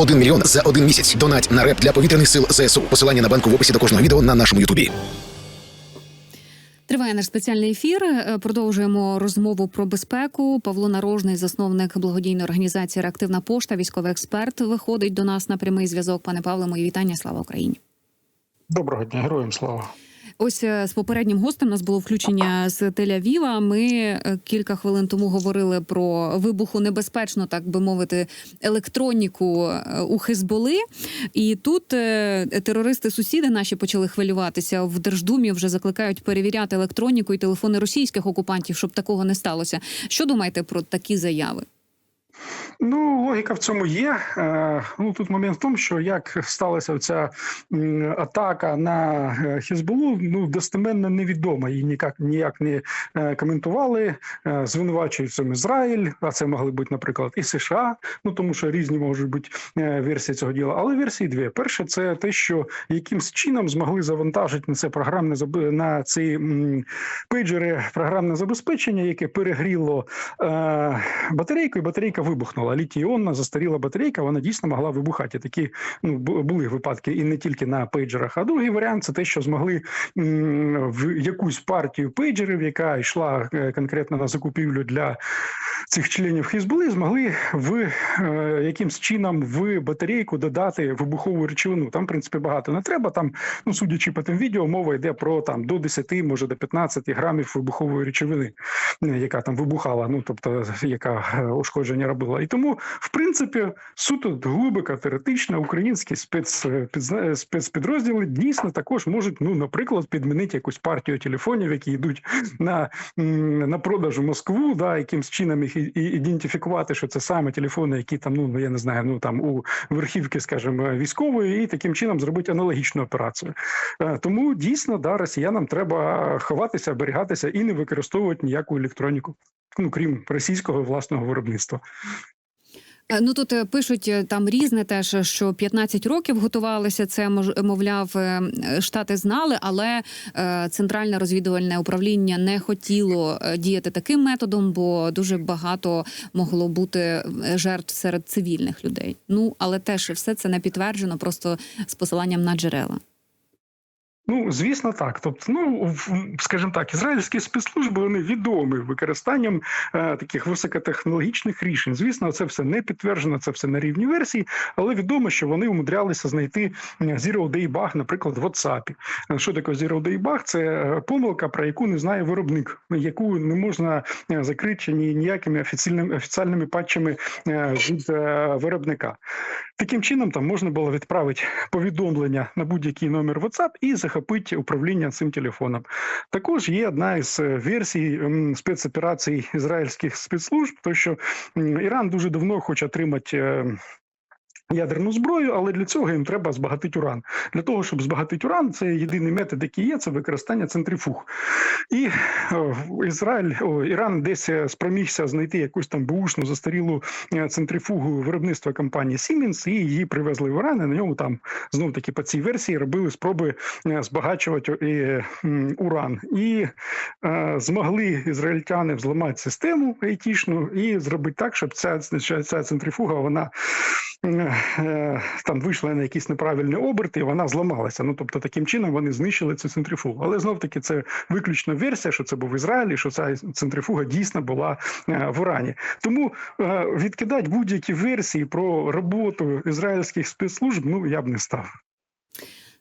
1 мільйон за один місяць. Донать на реп для повітряних сил ЗСУ. Посилання на банку в описі до кожного відео на нашому Ютубі. Триває наш спеціальний ефір. Е, Продовжуємо розмову про безпеку. Павло Нарожний, засновник благодійної організації Реактивна пошта, військовий експерт, виходить до нас на прямий зв'язок. Пане Павло, мої вітання. Слава Україні. Доброго дня, героям слава. Ось е, з попереднім гостем у нас було включення з Тель-Авіва. Ми е, кілька хвилин тому говорили про вибухонебезпечну, так би мовити, електроніку е, у Хезболи. І тут терористи-сусіди наші почали хвилюватися. В Держдумі вже закликають перевіряти електроніку і телефони російських окупантів, щоб такого не сталося. Що думаєте про такі заяви? Ну, логіка в цьому є. Е, Ну тут момент в тому, що як сталася ця атака на е, Хізбулу, ну достеменно невідомо. Її ніяк ніяк не е, коментували. Звинувачують цим Ізраїль, а це могли бути, наприклад, і США. Ну тому що різні можуть бути версії цього діла. Але версії дві: перше, це те, що якимсь чином змогли завантажити на це програмне на ці пейджери програмне забезпечення, яке перегріло батарейку, і батарейка вибухнула. Літій-іонна застаріла батарейка, вона дійсно могла вибухати. Такі ну були випадки, і не тільки на пейджерах. А другий варіант це те, що змогли в якусь партію пейджерів, яка йшла е, конкретно на закупівлю для цих членів Хізбули, змогли в е, якимсь чином в батарейку додати вибухову речовину. Там, в принципі, багато не треба. Там, ну судячи по тим відео, мова йде про там до 10, може до 15 грамів вибухової речовини, е, яка там вибухала, ну тобто яка ушкодження робила. І тому, в принципі, суто глибоко теоретично українські е, спецпідрозділи дійсно також можуть, ну, наприклад, підмінити якусь партію телефонів, які йдуть на, на продаж у Москву, да, якимсь чином їх ідентифікувати, що це саме телефони, які там, ну я не знаю, ну там у верхівки, скажімо, військової, і таким чином зробити аналогічну операцію. Е, Тому дійсно да, росіянам треба ховатися, оберігатися і не використовувати ніяку електроніку, ну крім російського власного виробництва. Е, Ну тут е, пишуть е, там різне теж, що 15 років готувалися. Це мовляв, штати знали, але центральне розвідувальне управління не хотіло діяти таким методом, бо дуже багато могло бути жертв серед цивільних людей. Ну але теж все це не підтверджено, просто з посиланням на джерела. Ну, звісно, так. Тобто, ну скажімо так, ізраїльські спецслужби вони відомі використанням е, таких високотехнологічних рішень. Звісно, це все не підтверджено, це все на рівні версії, але відомо, що вони умудрялися знайти е, Zero Day Bug, наприклад, в WhatsApp. Е, Що таке Zero Day Bug? Це е, помилка, про яку не знає виробник, яку не можна е, закрити ні ніякими офіційними офіціальними патчами від виробника. Таким чином, там можна було відправити повідомлення на будь-який номер WhatsApp і захопити управління цим телефоном. Також є одна із е, версій спецоперацій ізраїльських спецслужб, то що Іран дуже давно хоче отримати. Ядерну зброю, але для цього їм треба збагатити уран. Для того, щоб збагатити уран, це єдиний метод, який є, це використання центрифуг. І о, Ізраїль, о, Іран десь е, спромігся знайти якусь там бушну застарілу е, центрифугу виробництва компанії Siemens, і її привезли в Іран. І на ньому там знов таки по цій версії робили спроби е, збагачувати уран. І е, змогли ізраїльтяни взламати систему айтішну і зробити так, щоб ця, ця центрифуга вона. Е, Там вийшла на якісь неправильні оберти, і вона зламалася. Ну тобто, таким чином вони знищили цю центрифугу. Але знов таки це виключно версія, що це був Ізраїль, і що ця центрифуга дійсно була е, в Ірані. Тому е, відкидати будь-які версії про роботу ізраїльських спецслужб, ну я б не став.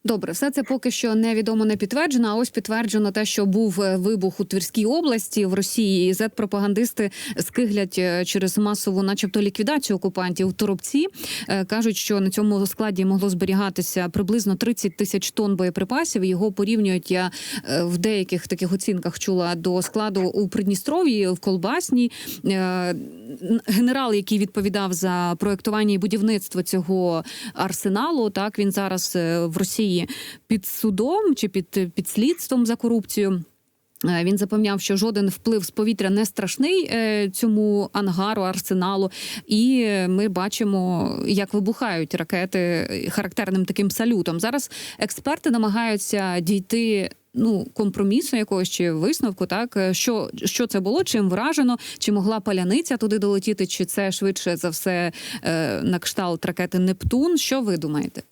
Добре, все це поки що невідомо не підтверджено. А ось підтверджено те, що був е, вибух у Тверській області в Росії. І зет-пропагандисти скиглять е, через масову, начебто, ліквідацію окупантів в Торопці. Е, Кажуть, що на цьому складі могло зберігатися приблизно 30 тисяч тонн боєприпасів. Його порівнюють. Я в деяких таких оцінках чула до складу у Придністров'ї в Колбасній. Е, Генерал, який відповідав за проектування і будівництво цього арсеналу, так він зараз в Росії під судом чи під, під слідством за корупцію. Е, Він запевняв, що жоден вплив з повітря не страшний е, цьому ангару, арсеналу. І ми бачимо, як вибухають ракети характерним таким салютом. Зараз експерти намагаються дійти ну компромісу якогось чи висновку, так що, що це було, чим вражено, чи могла паляниця туди долетіти, чи це швидше за все е, на кшталт ракети Нептун? Що ви думаєте?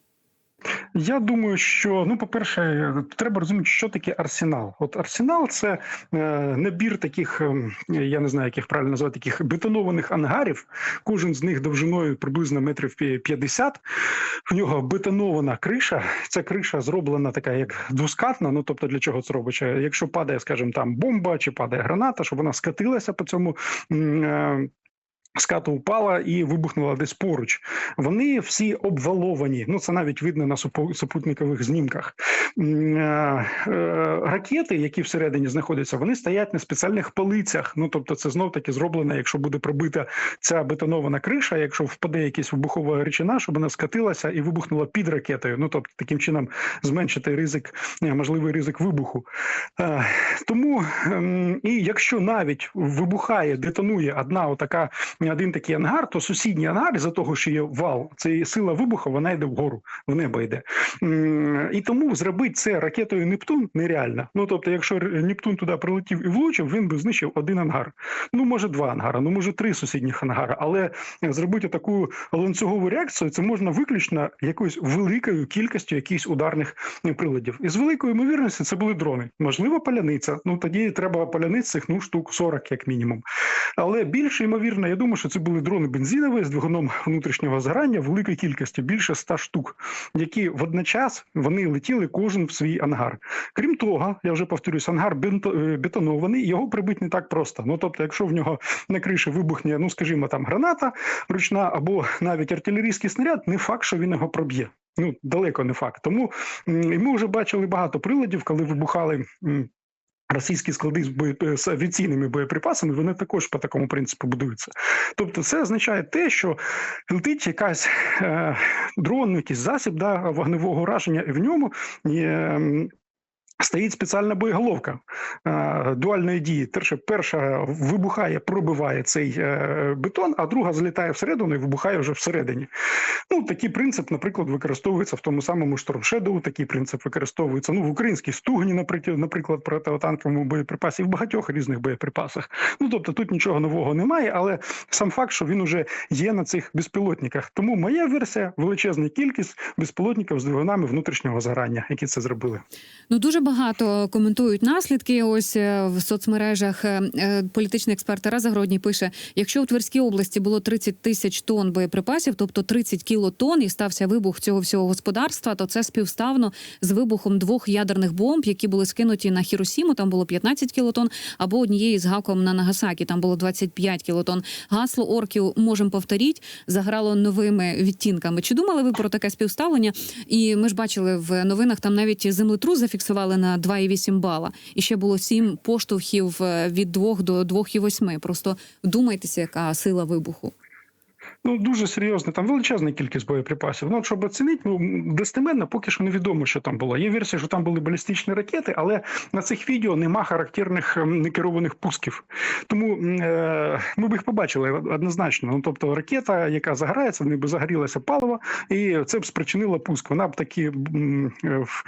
Я думаю, що ну, по-перше, треба розуміти, що таке арсенал. От арсенал це е, набір таких, ем, я не знаю, як їх правильно назвати, таких бетонованих ангарів. Кожен з них довжиною приблизно метрів пі- 50. В нього бетонована криша. Ця криша зроблена така, як двускатна. Ну тобто, для чого це робиться? Якщо падає, скажімо, там бомба чи падає граната, щоб вона скатилася по цьому. м, е, Скату упала і вибухнула десь поруч. Вони всі обваловані. Ну це навіть видно на супу- супутникових знімках. Е, е, Ракети, які всередині знаходяться, вони стоять на спеціальних полицях. Ну тобто, це знов таки зроблено, якщо буде пробита ця бетонована криша, якщо впаде якась вибухова речина, щоб вона скатилася і вибухнула під ракетою. Ну тобто, таким чином зменшити ризик, е, можливий ризик вибуху. Тому ем, і якщо навіть вибухає, детонує одна отака один такий ангар, то сусідній ангар за того, що є вал, це сила вибуху, вона йде вгору, в небо йде. І тому зробити це ракетою Нептун нереально. Ну тобто, якщо Нептун туди прилетів і влучив, він би знищив один ангар. Ну може два ангара, ну може три сусідніх ангара. Але зробити таку ланцюгову реакцію, це можна виключно якоюсь великою кількістю якихось ударних е, приладів. І з великою ймовірністю це були дрони. Можливо, паляниця. Ну тоді треба паляниць цих ну штук 40, як мінімум. Але більше ймовірно, я думаю, що це були дрони бензинові з двигуном внутрішнього згорання великої кількості, більше 100 штук, які водночас вони летіли кожен в свій ангар. Крім того, я вже повторюсь, ангар е, бетонований, його прибити не так просто. Ну тобто, якщо в нього на криші вибухне, ну скажімо, там граната ручна або навіть артилерійський снаряд, не факт, що він його проб'є. Ну далеко не факт. Тому і ми вже бачили багато приладів, коли вибухали. Російські склади з бої- з авіаційними боєприпасами вони також по такому принципу будуються. Тобто, це означає те, що летить якась е, дрон, якийсь засіб да, вогневого ураження, і в ньому е, стоїть спеціальна боєголовка е, дуальної дії. Перша, вибухає, пробиває цей е, бетон, а друга злітає всередину і вибухає вже всередині. Ну, такий принцип, наприклад, використовується в тому самому Storm такий принцип використовується ну, в українській стугні, наприклад, наприклад, протитанковому боєприпасі, в багатьох різних боєприпасах. Ну, тобто тут нічого нового немає, але сам факт, що він уже є на цих безпілотниках. Тому моя версія величезна кількість безпілотників з двигунами внутрішнього згорання, які це зробили. Ну дуже багато коментують наслідки. Ось е, в соцмережах Е, е, політичний експерт Тарас Загородній пише: якщо у Тверській області було 30 тисяч тонн боєприпасів, тобто 30 кілотонн, і стався вибух цього всього господарства, то це співставно з вибухом двох ядерних бомб, які були скинуті на Хіросіму. Там було 15 кілотонн, або однієї з гаком на Нагасакі. Там було 25 кілотонн. Гасло орків можемо повторіть заграло новими відтінками. Чи думали ви про таке співставлення? І ми ж бачили в новинах, там навіть землетрус зафіксували на 2,8 бала. І ще було 7 поштовхів е, від 2 до 2,8. Просто вдумайтеся, яка сила вибуху. Ну дуже серйозно, там величезна кількість боєприпасів. Ну, щоб оцінити, ну достеменно поки що невідомо, що там було. Є версія, що там були балістичні ракети, але на цих відео нема характерних ем, некерованих пусків. Тому е, ми б їх побачили однозначно. Ну, тобто ракета, яка загорається, в неї би загорілося паливо, і це б спричинило пуск. Вона б таки м, е, в-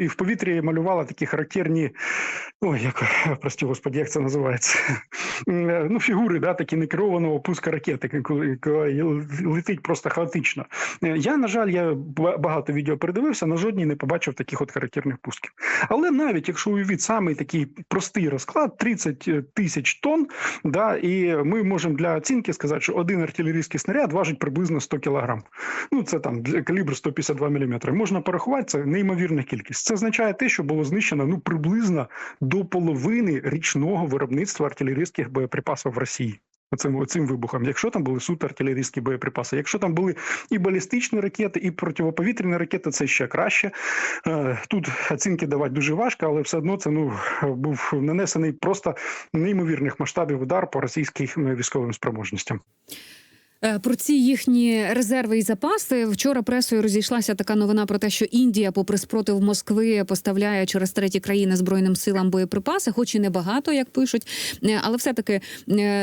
і в повітрі малювала такі характерні. Ой, як прості господі, як це називається? Е, Ну, фігури, да, такі некерованого пуска ракети, летить просто хаотично. Е, Я, на жаль, я багато відео передивився, на жодній не побачив таких от характерних пусків. Але навіть якщо уявіть самий такий простий розклад, 30 тисяч тонн, да, і ми можемо для оцінки сказати, що один артилерійський снаряд важить приблизно 100 кілограм. Ну, це там калібр 152 мм. Можна порахувати, це неймовірна кількість. Це означає те, що було знищено ну, приблизно до половини річного виробництва артилерійських боєприпасів в Росії. Оцим, оцим вибухом, якщо там були суто артилерійські боєприпаси, якщо там були і балістичні ракети, і противоповітряні ракети, це ще краще. Е, Тут оцінки давати дуже важко, але все одно це ну був нанесений просто неймовірних масштабів удар по російським е, військовим спроможностям. Е, Про ці їхні резерви і запаси вчора пресою розійшлася така новина про те, що Індія, попри спротив Москви, поставляє через треті країни збройним силам боєприпаси, хоч і небагато, як пишуть. Е, Але все таки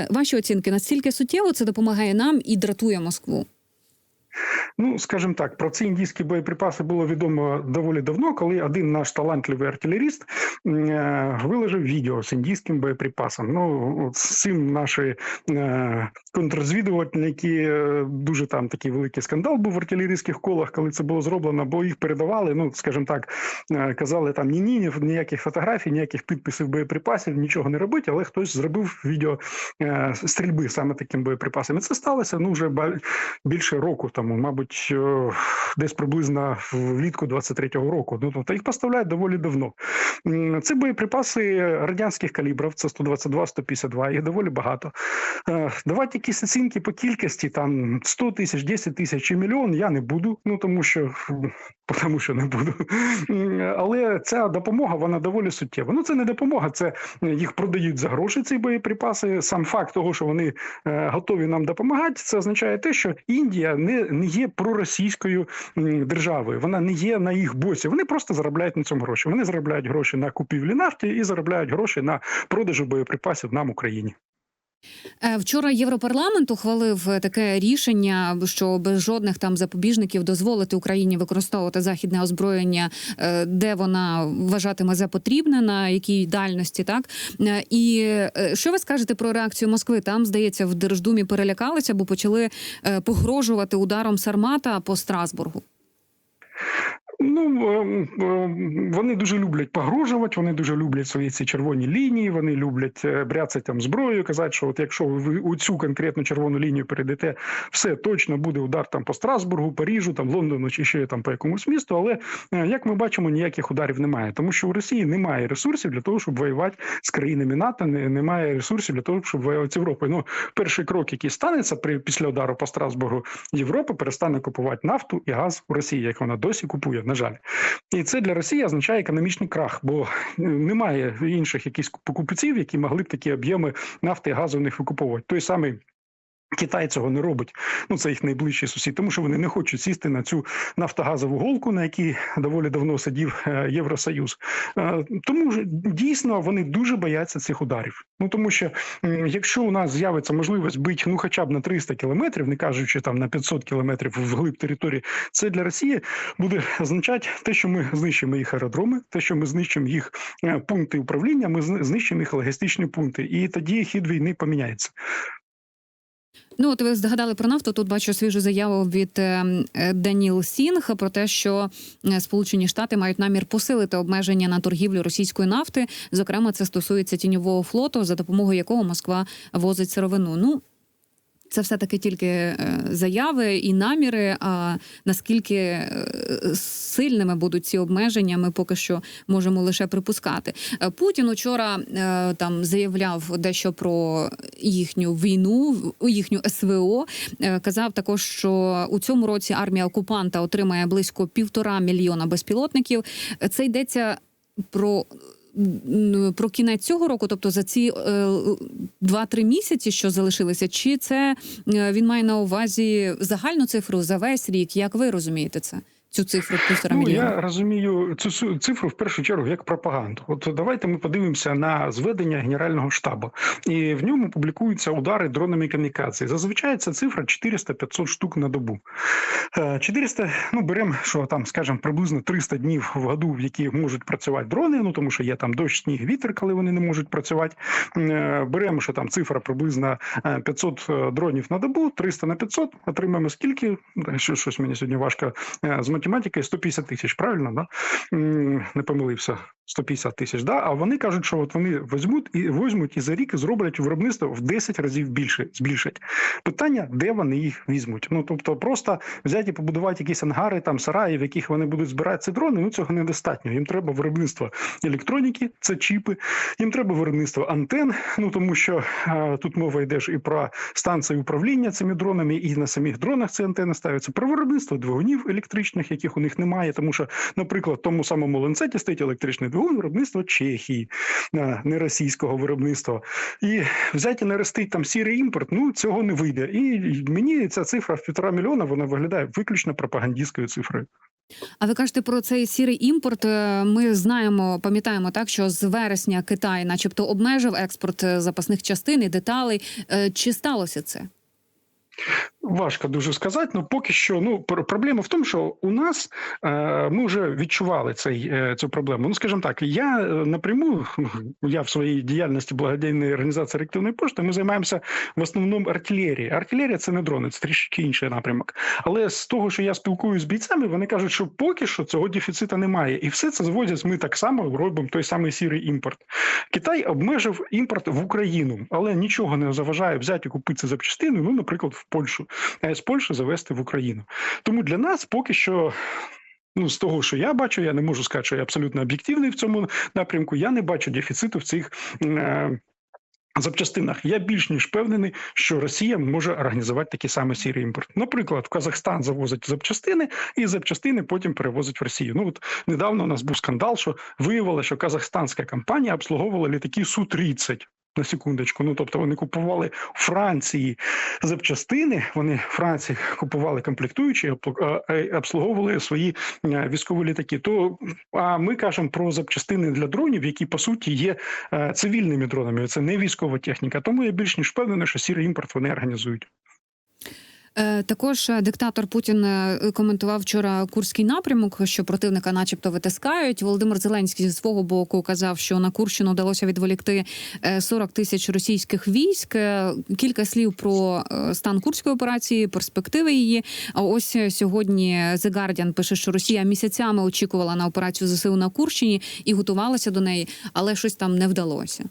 ваші оцінки настільки суттєво це допомагає нам і дратує Москву. Ну, скажімо так, про ці індійські боєприпаси було відомо доволі давно, коли один наш талантливий артилеріст е, виложив відео з індійським боєприпасом. Ну, от з цим наші е, контррозвідувальники, е, дуже там такий великий скандал був в артилерійських колах, коли це було зроблено, бо їх передавали, ну, скажімо так, казали там ні, ні, ніяких фотографій, ніяких підписів боєприпасів, нічого не робить, але хтось зробив відео стрільби саме таким боєприпасом. І це сталося ну, вже більше року тому, мабуть, десь приблизно влітку 23-го року. Ну тобто їх поставляють доволі давно. Це боєприпаси радянських калібрів, це 122, 152, їх доволі багато. Е, Давати якісь оцінки по кількості, там 100 тисяч, 10 тисяч чи мільйон, я не буду, ну тому що тому що не буду. Але ця допомога вона доволі суттєва. Ну це не допомога, це їх продають за гроші. Ці боєприпаси. Сам факт того, що вони е, готові нам допомагати, це означає те, що Індія не, не є проросійською державою. Вона не є на їх боці. Вони просто заробляють на цьому гроші. Вони заробляють гроші на купівлі нафти і заробляють гроші на продажу боєприпасів нам Україні. Е, Вчора Європарламент ухвалив е, таке рішення, що без жодних там запобіжників дозволити Україні використовувати західне озброєння, е, де вона вважатиме за потрібне, на якій дальності, так і що ви скажете про реакцію Москви? Там здається, в Держдумі перелякалися, бо почали погрожувати ударом Сармата по Страсбургу. Ну ем, ем, вони дуже люблять погрожувати, вони дуже люблять свої ці червоні лінії. Вони люблять е, бряцати там зброєю, казати, що от якщо ви у цю конкретну червону лінію перейдете, все точно буде удар там по Страсбургу, Парижу, там Лондону чи ще там по якомусь місту. Але е, як ми бачимо, ніяких ударів немає, тому що у Росії немає ресурсів для того, щоб воювати з країнами НАТО. Немає ресурсів для того, щоб воювати з Європою. Ну, перший крок, який станеться при після удару по Страсбургу, Європа перестане купувати нафту і газ у Росії, як вона досі купує, на жаль. І це для Росії означає економічний крах, бо е, немає інших якихось покупців, які могли б такі об'єми нафти і газу в них викуповувати. Той самий. Китай цього не робить. Ну це їх найближчий сусід, тому що вони не хочуть сісти на цю нафтогазову голку, на якій доволі давно сидів е, Євросоюз. Е, Тому ж дійсно вони дуже бояться цих ударів. Ну тому що якщо у нас з'явиться можливість бити ну хоча б на 300 кілометрів, не кажучи там на 500 кілометрів вглиб території, це для Росії буде означати те, що ми знищимо їх аеродроми, те, що ми знищимо їх е, пункти управління, ми знищимо їх логістичні пункти, і тоді хід війни поміняється. Ну, от ви згадали про нафту. Тут бачу свіжу заяву від е, е, Даніл Сінг про те, що е, Сполучені Штати мають намір посилити обмеження на торгівлю російської нафти. Зокрема, це стосується тіньового флоту, за допомогою якого Москва возить сировину. Ну. Це все таки тільки е, заяви і наміри. А наскільки е, сильними будуть ці обмеження, ми поки що можемо лише припускати. Е, Путін учора там заявляв дещо про їхню війну, їхню СВО. Казав також, що у цьому році армія окупанта отримає близько півтора мільйона безпілотників. Це йдеться про. Про кінець цього року, тобто за ці е, два-три місяці, що залишилися, чи це е, він має на увазі загальну цифру за весь рік? Як ви розумієте це? Цю цифру півтора Ну, мільйона? я розумію цю цифру в першу чергу як пропаганду. От давайте ми подивимося на зведення Генерального штабу, і в ньому публікуються удари дронами камікадзе. Зазвичай ця цифра 400-500 штук на добу. Е, 400, ну беремо, що там, скажімо, приблизно 300 днів в году, в які можуть працювати дрони. Ну тому що є там дощ, сніг, вітер, коли вони не можуть працювати. Е, Беремо, що там цифра приблизно е, 500 дронів на добу, 300 на 500, отримаємо скільки? Щось мені сьогодні важко е, з математикою 150 тисяч, правильно? Да? Не помилився. 150 тисяч, да? а вони кажуть, що от вони візьмуть і візьмуть і за рік зроблять виробництво в 10 разів більше, збільшать. Питання, де вони їх візьмуть. Ну тобто, просто взяти і побудувати якісь ангари, там сараї, в яких вони будуть збирати ці дрони. Ну цього недостатньо. Їм треба виробництво електроніки, це чіпи, їм треба виробництво антен. Ну тому що е, тут мова йде ж і про станції управління цими дронами, і на самих дронах ці антени ставляться. Про виробництво двигунів електричних, яких у них немає, тому що, наприклад, в тому самому ланцеті стоїть електричний двигун виробництва Чехії, е, не російського виробництва. І взяти і там сірий імпорт, ну цього не вийде. І мені ця цифра в півтора мільйона вона виглядає виключно пропагандистською цифрою. А ви кажете про цей сірий імпорт? Е, Ми знаємо, пам'ятаємо так, що з вересня Китай, начебто, обмежив експорт е, запасних частин і деталей. Чи сталося це? Важко дуже сказати. Ну поки що, ну пр- проблема в тому, що у нас е, ми вже відчували цей е, цю проблему. Ну скажімо так, я е, напряму я в своїй діяльності благодійної організації реактивної пошти. Ми займаємося в основному артилерією. Артилерія це не дрони, це трішки інший напрямок. Але з того, що я спілкуюся з бійцями, вони кажуть, що поки що цього дефіцита немає, і все це зводять. Ми так само робимо той самий сірий імпорт. Китай обмежив імпорт в Україну, але нічого не заважає взяти і купити запчастини. Ну, наприклад, в Польщу, а з Польщі завести в Україну. Тому для нас поки що. Ну, з того, що я бачу, я не можу сказати, що я абсолютно об'єктивний в цьому напрямку. Я не бачу дефіциту в цих е, запчастинах. Я більш ніж впевнений, що Росія може організувати такий самий сірий імпорт. Наприклад, в Казахстан завозять запчастини, і запчастини потім перевозять в Росію. Ну от недавно у нас був скандал, що виявилося, що казахстанська компанія обслуговувала літаки су 30 на секундочку. Ну тобто вони купували у Франції запчастини. Вони в Франції купували комплектуючі, обл- е, обслуговували свої е, військові літаки. То а ми кажемо про запчастини для дронів, які по суті є е, цивільними дронами. Це не військова техніка. Тому я більш ніж впевнений, що сірий імпорт вони організують. Е, Також е, диктатор Путін е, коментував вчора курський напрямок, що противника, начебто, витискають. Володимир Зеленський зі свого боку казав, що на Курщину вдалося відволікти е, 40 тисяч російських військ. Кілька слів про стан курської операції, перспективи її. А ось сьогодні The Guardian пише, що Росія місяцями очікувала на операцію ЗСУ на Курщині і готувалася до неї, але щось там не вдалося.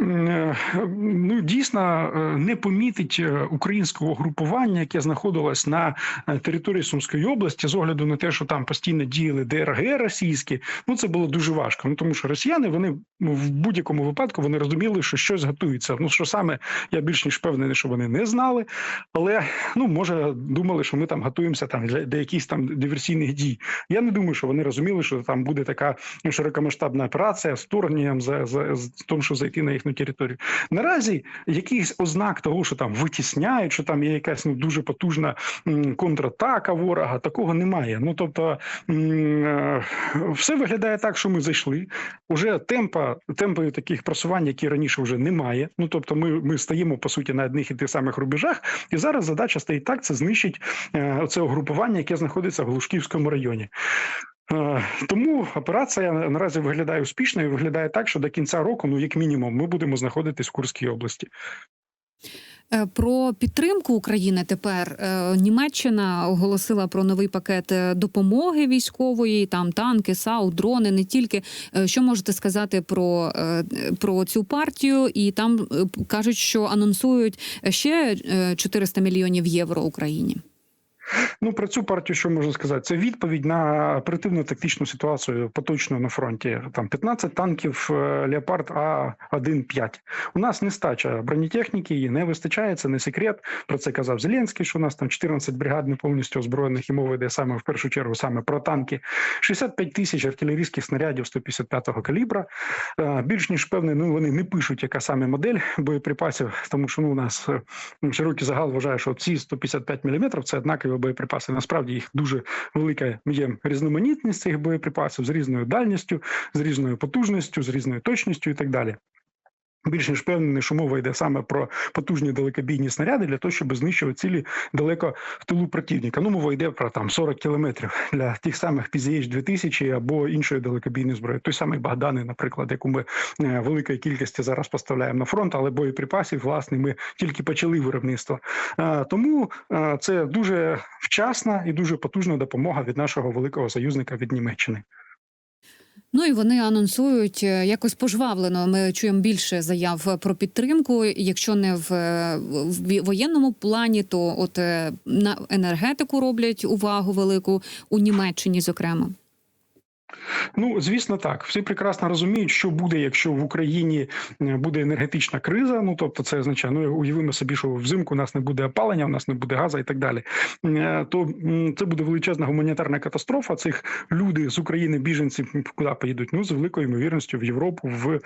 Е, Ну, дійсно, е, не помітить е, українського групування, яке знаходилось на території Сумської області, з огляду на те, що там постійно діяли ДРГ російські. Ну це було дуже важко. Ну тому що росіяни вони ну, в будь-якому випадку вони розуміли, що щось готується. Ну що саме я більш ніж впевнений, що вони не знали, але ну може думали, що ми там готуємося там для, для якихось там диверсійних дій. Я не думаю, що вони розуміли, що там буде така широкомасштабна операція з вторгненням за, за, з тому, що зайти на їхню територію. Наразі якихось ознак того, що там витісняють, що там є якась ну дуже потужна контратака ворога, такого немає. Ну тобто е, все виглядає так, що ми зайшли. Уже темпа темпи таких просувань, які раніше вже немає. Ну тобто, ми, ми стоїмо по суті на одних і тих самих рубежах, і зараз задача стоїть так: це знищить е, оце угрупування, яке знаходиться в Глушківському районі. Е, Тому операція наразі виглядає успішною. Виглядає так, що до кінця року, ну як мінімум, ми будемо знаходитись в Курській області. Е, Про підтримку України тепер е, Німеччина оголосила про новий пакет допомоги військової, там танки, САУ, дрони. Не тільки що можете сказати про, про цю партію, і там кажуть, що анонсують ще е, 400 мільйонів євро Україні. Ну про цю партію, що можна сказати, це відповідь на оперативну тактичну ситуацію поточну на фронті. Там 15 танків е, Леопард А 1-5. У нас нестача бронетехніки, її не вистачає. Це не секрет. Про це казав Зеленський. Що у нас там 14 бригад не повністю озброєних і мова йде саме в першу чергу саме про танки. 65 тисяч артилерійських снарядів 155-го калібра. Е, Більш ніж певне, ну вони не пишуть, яка саме модель боєприпасів, тому що ну у нас е, широкий загал вважає, що ці 155 мм – це однакові боєприпаси. Насправді їх дуже велика є різноманітність цих боєприпасів з різною дальністю, з різною потужністю, з різною точністю і так далі. Більш ніж впевнений, що мова йде саме про потужні далекобійні снаряди для того, щоб знищувати цілі далеко в тилу противника. Ну, мова йде про там 40 кілометрів для тих самих PZH 2000 або іншої далекобійної зброї. Той самий Богдани, наприклад, яку ми е, великої кількості зараз поставляємо на фронт, але боєприпасів, власне, ми тільки почали виробництво. Е, Тому е, це дуже вчасна і дуже потужна допомога від нашого великого союзника від Німеччини. Ну і вони анонсують е, якось пожвавлено. Ми чуємо більше заяв про підтримку. Якщо не в, е, в воєнному плані, то от е, на енергетику роблять увагу велику у Німеччині, зокрема. Ну, звісно, так. Всі прекрасно розуміють, що буде, якщо в Україні е, буде енергетична криза. Ну тобто, це означає, ну уявимо собі, що взимку у нас не буде опалення, у нас не буде газу і так далі. Е, То це буде величезна гуманітарна катастрофа. Цих люди з України, біженці, куди поїдуть? Ну з великою ймовірністю в Європу, в, е,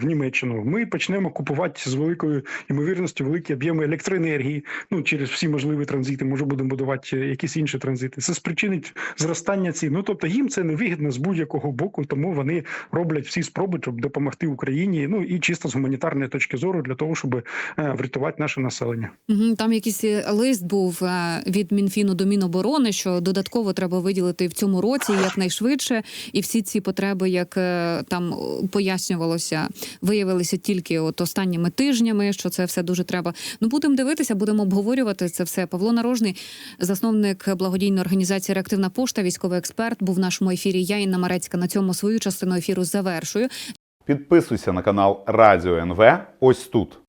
в Німеччину. Ми почнемо купувати з великою ймовірністю великі об'єми електроенергії. Ну через всі можливі транзити. Може, будемо будувати якісь інші транзити. Це спричинить зростання цін. Ну тобто їм це невигідно з будь-якого боку, тому вони роблять всі спроби, щоб допомогти Україні. Ну і чисто з гуманітарної точки зору для того, щоб е, врятувати наше населення. Там якийсь е, лист був е, від Мінфіну до Міноборони, що додатково треба виділити в цьому році якнайшвидше, і всі ці потреби, як там пояснювалося, виявилися тільки от останніми тижнями. Що це все дуже треба. Ну будемо дивитися, будемо обговорювати це все. Павло Нарожний, засновник благодійної організації Реактивна пошта, військовий експерт, був в нашому ефірі. Я Інна Марецька на цьому свою частину ефіру завершую. Підписуйся на канал Радіо НВ ось тут.